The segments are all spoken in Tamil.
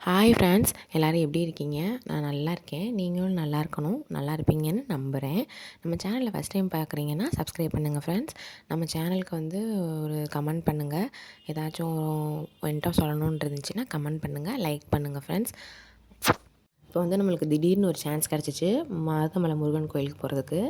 ஹாய் ஃப்ரெண்ட்ஸ் எல்லோரும் எப்படி இருக்கீங்க? நான் நல்லா இருக்கேன். நீங்களும் நல்லா இருக்கணும். நல்லா இருப்பீங்கன்னு நம்புகிறேன் நம்ம சேனலில் ஃபஸ்ட் டைம் பார்க்குறீங்கன்னா சப்ஸ்கிரைப் பண்ணுங்கள் ஃப்ரெண்ட்ஸ் நம்ம சேனலுக்கு வந்து ஒரு கமெண்ட் பண்ணுங்கள் ஏதாச்சும் என்கிட்ட சொல்லணுன்னு இருந்துச்சுன்னா கமெண்ட் பண்ணுங்கள் லைக் பண்ணுங்கள் ஃப்ரெண்ட்ஸ் இப்போ வந்து நம்மளுக்கு திடீர்னு ஒரு சான்ஸ் கிடச்சிச்சு. மருதமலை முருகன் கோயிலுக்கு போகிறதுக்கு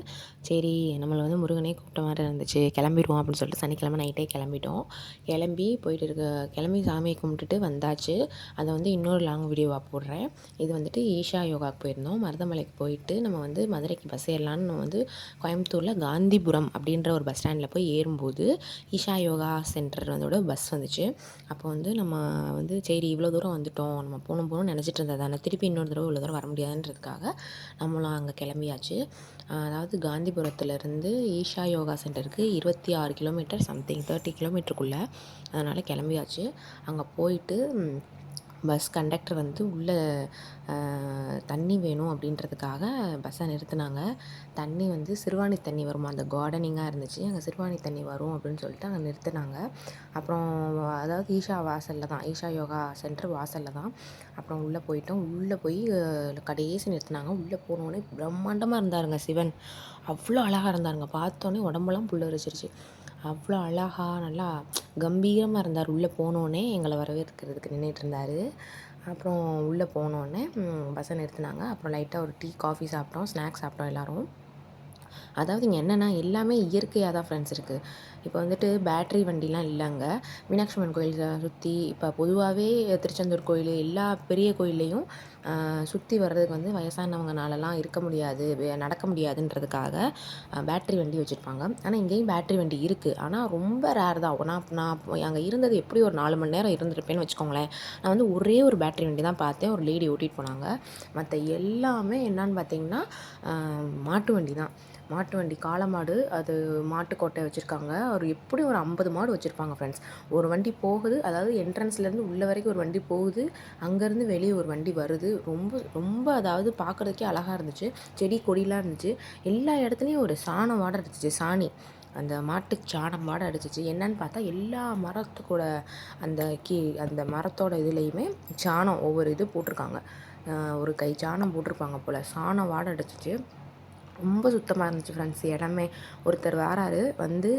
சரி நம்மளை வந்து முருகனே கூப்பிட்ட மாதிரி இருந்துச்சு. கிளம்பிடுவோம் அப்படின்னு சொல்லிட்டு சனிக்கிழமை நைட்டே கிளம்பிட்டோம். கிளம்பி போயிட்டு இருக்க கிளம்பி சாமியை கும்பிட்டுட்டு வந்தாச்சு. அதை வந்து இன்னொரு லாங் வீடியோவாக போடுறேன். இது வந்துட்டு ஈஷா யோகாவுக்கு போயிருந்தோம். மருதமலைக்கு போயிட்டு நம்ம வந்து மதுரைக்கு பஸ் ஏறலான்னு வந்து கோயம்புத்தூரில் காந்திபுரம் அப்படின்ற ஒரு பஸ் ஸ்டாண்டில் போய் ஏறும்போது ஈஷா யோகா சென்டர் வந்தோட பஸ் வந்துச்சு. அப்போ வந்து நம்ம வந்து சரி இவ்வளோ தூரம் வந்துட்டோம். நம்ம போகணும் போகணும்னு நினச்சிட்டு இருந்தது தானே. திருப்பி இன்னொரு தடவை இவ்வளோ தூரம் வர முடியாதுன்றதுக்காக நம்மளும் அங்கே கிளம்பியாச்சு. அதாவது காந்திபுரத்துலேருந்து ஈஷா யோகா சென்டருக்கு இருபத்தி ஆறு கிலோமீட்டர் சம்திங் தேர்ட்டி கிலோமீட்டருக்குள்ளே அதனால் கிளம்பியாச்சு. அங்கே போயிட்டு பஸ் கண்டக்டர் வந்து உள்ளே தண்ணி வேணும் அப்படின்றதுக்காக பஸ்ஸை நிறுத்தினாங்க. தண்ணி வந்து சிறுவாணி தண்ணி வருமா? அந்த கார்டனிங்காக இருந்துச்சு. அங்கே சிறுவாணி தண்ணி வரும் அப்படின்னு சொல்லிட்டு அங்கே நிறுத்தினாங்க. அப்புறம் அதாவது ஈஷா வாசலில் தான். ஈஷா யோகா சென்டர் வாசலில் தான். அப்புறம் உள்ளே போயிட்டோம். உள்ளே போய் கடைசி நிறுத்தினாங்க. உள்ளே போனோடனே பிரம்மாண்டமாக இருந்தாருங்க சிவன். அவ்வளோ அழகாக இருந்தாருங்க. பார்த்தோன்னே உடம்பெல்லாம் புல்லரிச்சிருச்சு. அவ்வளோ அழகாக நல்லா கம்பீரமாக இருந்தார். உள்ளே போனோடனே எங்களை வரவேற்கிறதுக்கு நின்றுட்டு இருந்தார். அப்புறம் உள்ளே போனோடனே பஸ்ஸை நிறுத்தினாங்க. அப்புறம் லைட்டாக ஒரு டீ காஃபி சாப்பிட்டோம். ஸ்நாக்ஸ் சாப்பிட்டோம் எல்லோரும். அதாவது இங்கே என்னென்னா எல்லாமே இயற்கையாக தான் ஃப்ரெண்ட்ஸ் இருக்குது இப்போ வந்துட்டு பேட்ரி வண்டிலாம் இல்லைங்க. மீனாட்சி அம்மன் கோயில் சுற்றி இப்போ பொதுவாகவே திருச்செந்தூர் கோயில் எல்லா பெரிய கோயில்லையும் சுற்றி வர்றதுக்கு வந்து வயசானவங்கனாலலாம் இருக்க முடியாது நடக்க முடியாதுன்றதுக்காக பேட்ரி வண்டி வச்சுருப்பாங்க. ஆனால் இங்கேயும் பேட்ரி வண்டி இருக்குது ஆனால் ரொம்ப ரேர் தான். நான் நான் அங்கே இருந்தது எப்படி ஒரு நாலு மணி நேரம் இருந்திருப்பேன்னு வச்சுக்கோங்களேன். நான் வந்து ஒரே ஒரு பேட்ரி வண்டி தான் பார்த்தேன். ஒரு லேடி ஓட்டிகிட்டு போனாங்க. மற்ற எல்லாமே என்னான்னு பார்த்தீங்கன்னா மாட்டு வண்டி தான். மாட்டு வண்டி காளமாடு அது மாட்டுக்கோட்டை வச்சுருக்காங்க. ஒரு எப்படி ஒரு ஐம்பது மாடு வச்சுருப்பாங்க ஃப்ரெண்ட்ஸ் ஒரு வண்டி போகுது அதாவது என்ட்ரன்ஸ்லேருந்து உள்ள வரைக்கும் ஒரு வண்டி போகுது அங்கேருந்து வெளியே ஒரு வண்டி வருது. ரொம்ப ரொம்ப அதாவது பார்க்குறதுக்கே அழகாக இருந்துச்சு. செடி கொடிலாம் இருந்துச்சு. எல்லா இடத்துலையும் ஒரு சாணம் வாடை இருந்துச்சு சாணி. அந்த மாட்டு சாணம் வாடை அடிச்சிச்சு. என்னன்னு பார்த்தா எல்லா மரத்துக்கூட அந்த கீ அந்த மரத்தோட இதுலேயுமே சாணம் ஒவ்வொரு இது போட்டிருக்காங்க. ஒரு கை சாணம் போட்டிருப்பாங்க போல். சாணம் வாடை அடிச்சிச்சு. ரொம்ப சுத்தமாக இருந்துச்சு ஃப்ரெண்ட்ஸ் இடமே. ஒருத்தர் வராரு வந்து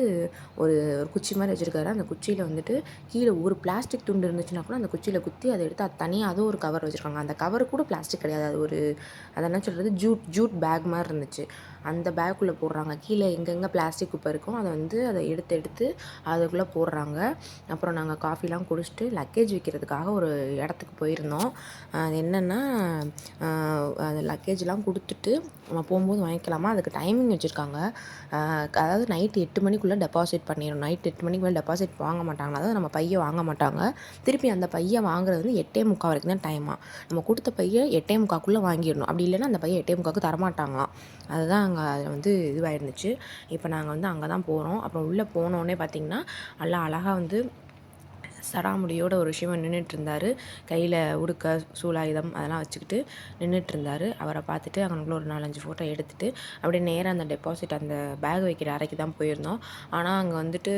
ஒரு ஒரு குச்சி மாதிரி வச்சுருக்காரு. அந்த குச்சியில் வந்துட்டு கீழே ஒரு பிளாஸ்டிக் துண்டு இருந்துச்சுன்னா கூட அந்த குச்சியில் குத்தி அதை எடுத்து அது தனியாக அதுவும் ஒரு கவர் வச்சுருக்காங்க. அந்த கவர் கூட பிளாஸ்டிக் கிடையாது. அது ஒரு அதை என்ன சொல்கிறது ஜூட் ஜூட் பேக் மாதிரி இருந்துச்சு. அந்த பேக்குள்ளே போடுறாங்க. கீழே எங்கெங்கே பிளாஸ்டிக் குப்பை இருக்கும் அதை வந்து அதை எடுத்து எடுத்து அதுக்குள்ளே போடுறாங்க. அப்புறம் நாங்கள் காஃபிலாம் குடிச்சிட்டு லக்கேஜ் வைக்கிறதுக்காக ஒரு இடத்துக்கு போயிருந்தோம். அது என்னென்னா அது லக்கேஜ்லாம் கொடுத்துட்டு நம்ம போகும்போது வாங்கிக்கலாமா. அதுக்கு டைமிங் வச்சுருக்காங்க. அதாவது நைட் எட்டு மணிக்குள்ளே டெபாசிட் பண்ணிடணும். நைட் எட்டு மணிக்கு மேலே டெபாசிட் வாங்க மாட்டாங்க அதாவது நம்ம பையை வாங்க மாட்டாங்க. திருப்பி அந்த பையை வாங்குறது வந்து எட்டே முக்கால் வரைக்கும் தான் டைமாக நம்ம கொடுத்த பையை எட்டே முக்காக்குள்ளே வாங்கிடணும். அப்படி இல்லைன்னா அந்த பையை எட்டே முக்காவுக்கு தரமாட்டாங்களாம் அதுதான் அங்கே அதில் வந்து இதுவாக இருந்துச்சு இப்போ நாங்கள் வந்து அங்கே தான் போகிறோம் அப்புறம் உள்ளே போனோடனே பார்த்திங்கன்னா நல்லா அழகாக வந்து சடாமுடியோட ஒரு சிவன் நின்றுட்டு இருந்தார் கையில் உடுக்க சூலாயுதம் அதெல்லாம் வச்சுக்கிட்டு நின்றுட்டு இருந்தார் அவரை பார்த்துட்டு அங்கே ஒரு நாலஞ்சு ஃபோட்டோ எடுத்துகிட்டு அப்படியே நேராக அந்த டெபாசிட் அந்த பேக் வைக்கிற அறைக்கு தான் போயிருந்தோம். ஆனால் அங்கே வந்துட்டு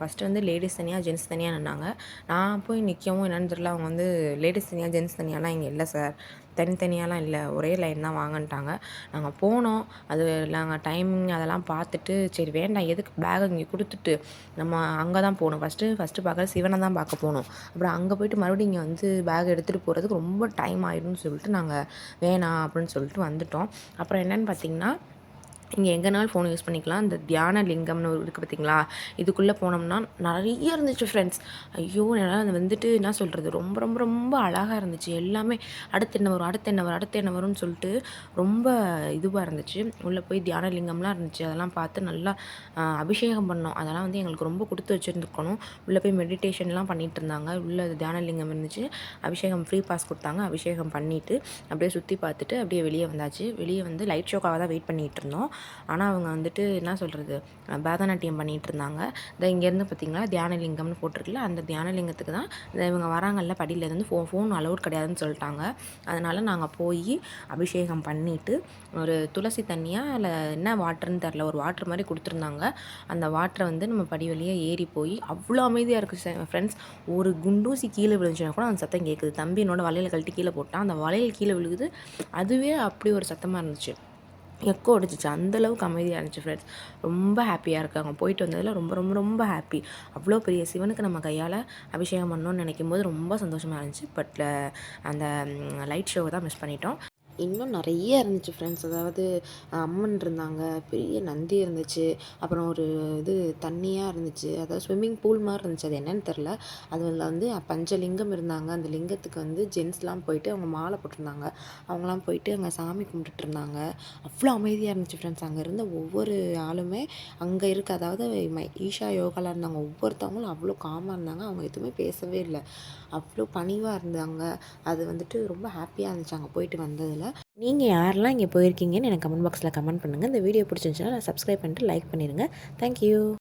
ஃபஸ்ட்டு வந்து லேடிஸ் தனியாக ஜென்ஸ் தனியாக நின்னாங்க. நான் போய் நிற்கவும் என்னென்னு தெரியல. அவங்க வந்து லேடிஸ் தனியாக ஜென்ஸ் தனியாலாம் இங்கே இல்லை சார் தனித்தனியாலாம் இல்லை. ஒரே லைன் தான் வாங்கன்ட்டாங்க. நாங்கள் போனோம். அது நாங்கள் டைமிங் அதெல்லாம் பார்த்துட்டு சரி வேண்டாம் எதுக்கு பேக் இங்கே கொடுத்துட்டு? நம்ம அங்கே தான் போகணும். ஃபஸ்ட்டு ஃபஸ்ட்டு பார்க்க சிவனை தான் பார்க்க போகணும். அப்புறம் அங்கே போயிட்டு மறுபடியும் இங்கே வந்து பேக் எடுத்துகிட்டு போகிறதுக்கு ரொம்ப டைம் ஆயிடும்னு சொல்லிட்டு நாங்கள் வேணாம் அப்படின்னு சொல்லிட்டு வந்துட்டோம். அப்புறம் என்னென்னு பார்த்தீங்கன்னா இங்கே எங்கேனாலும் ஃபோன் யூஸ் பண்ணிக்கலாம். இந்த தியான லிங்கம்னு ஒரு இருக்குது பார்த்தீங்களா இதுக்குள்ளே போனோம்னா நிறைய இருந்துச்சு ஃப்ரெண்ட்ஸ் ஐயோ என்னால் அது வந்துட்டு என்ன சொல்கிறது ரொம்ப ரொம்ப ரொம்ப அழகாக இருந்துச்சு. எல்லாமே அடுத்து என்ன வரும் அடுத்து என்ன வரும் அடுத்து என்ன வரும்னு சொல்லிட்டு ரொம்ப இதுவாக இருந்துச்சு. உள்ளே போய் தியான லிங்கம்லாம் இருந்துச்சு. அதெல்லாம் பார்த்து நல்லா அபிஷேகம் பண்ணோம். அதெல்லாம் வந்து எங்களுக்கு ரொம்ப கொடுத்து வச்சுருந்துருக்கணும். உள்ளே போய் மெடிடேஷன்லாம் பண்ணிகிட்டு இருந்தாங்க. உள்ளே தியான லிங்கம் இருந்துச்சு. அபிஷேகம் ஃப்ரீ பாஸ் கொடுத்தாங்க. அபிஷேகம் பண்ணிவிட்டு அப்படியே சுற்றி பார்த்துட்டு அப்படியே வெளியே வந்தாச்சு. வெளியே வந்து லைட் ஷோக்காக தான் வெயிட் பண்ணிகிட்டு இருந்தோம். ஆனால் அவங்க வந்துட்டு என்ன சொல்கிறது பரதநாட்டியம் பண்ணிகிட்டு இருந்தாங்க. இந்த இங்கேருந்து பார்த்திங்களா தியானலிங்கம்னு போட்டிருக்குல்ல அந்த தியானலிங்கத்துக்கு தான் இந்த இவங்க வராங்கல்ல படியிலேருந்து ஃபோ ஃபோன் அலௌட் கிடையாதுன்னு சொல்லிட்டாங்க. அதனால் நாங்கள் போய் அபிஷேகம் பண்ணிவிட்டு ஒரு துளசி தண்ணியாக இல்லை என்ன வாட்டர்னு தெரில ஒரு வாட்டர் மாதிரி கொடுத்துருந்தாங்க. அந்த வாட்டரை வந்து நம்ம படி வழியாக ஏறி போய் அவ்வளோ அமைதியாக இருக்குது ஃப்ரெண்ட்ஸ் ஒரு குண்டூசி கீழே விழுந்துச்சுன்னா கூட அந்த சத்தம் கேட்குது தம்பி என்னோட வலையில் கழட்டி கீழே போட்டான். அந்த வளையல் கீழே விழுகுது. அதுவே அப்படி ஒரு சத்தமாக இருந்துச்சு. எக்கோ அடிச்சிச்சு. அந்தளவுக்கு அமைதியாக இருந்துச்சு ஃப்ரெண்ட்ஸ் ரொம்ப ஹாப்பியாக இருக்காங்க. போயிட்டு வந்ததில் ரொம்ப ரொம்ப ரொம்ப ஹாப்பி அவ்வளோ பெரிய சிவனுக்கு நம்ம கையால் அபிஷேகம் பண்ணணும்னு நினைக்கும் போது ரொம்ப சந்தோஷமாக இருந்துச்சு. பட் அந்த லைட் ஷோவை தான் மிஸ் பண்ணிட்டோம். இன்னும் நிறைய இருந்துச்சு ஃப்ரெண்ட்ஸ் அதாவது அம்மன் இருந்தாங்க பெரிய நந்தி இருந்துச்சு அப்புறம் ஒரு இது தண்ணியாக இருந்துச்சு. அதாவது ஸ்விம்மிங் பூல் மாதிரி இருந்துச்சு. அது என்னன்னு தெரில அதில் வந்து பஞ்சலிங்கம் இருந்தாங்க. அந்த லிங்கத்துக்கு வந்து ஜென்ஸ்லாம் போயிட்டு அவங்க மாலை போட்டிருந்தாங்க. அவங்களாம் போயிட்டு அங்கே சாமி கும்பிட்டுட்டு இருந்தாங்க. அவ்வளோ அமைதியாக இருந்துச்சு ஃப்ரெண்ட்ஸ் அங்கே இருந்த ஒவ்வொரு ஆளுமே அங்கே இருக்க அதாவது மை- ஈஷா யோகாவில் இருந்தாங்க. ஒவ்வொருத்தவங்களும் அவ்வளோ காமாக இருந்தாங்க. அவங்க எதுவுமே பேசவே இல்லை. அவ்வளோ பணிவாக இருந்தாங்க. அது வந்துட்டு ரொம்ப ஹாப்பியாக இருந்துச்சு. அங்கே போயிட்டு வந்ததில். நீங்கள் யாரெல்லாம் இங்கே போயிருக்கீங்கன்னு எனக்கு கமெண்ட் பாக்ஸில் கமெண்ட் பண்ணுங்கள் இந்த வீடியோ பிடிச்சிருந்துச்சுன்னா சப்ஸ்கிரைப் பண்ணிட்டு லைக் பண்ணிடுங்க தேங்க்யூ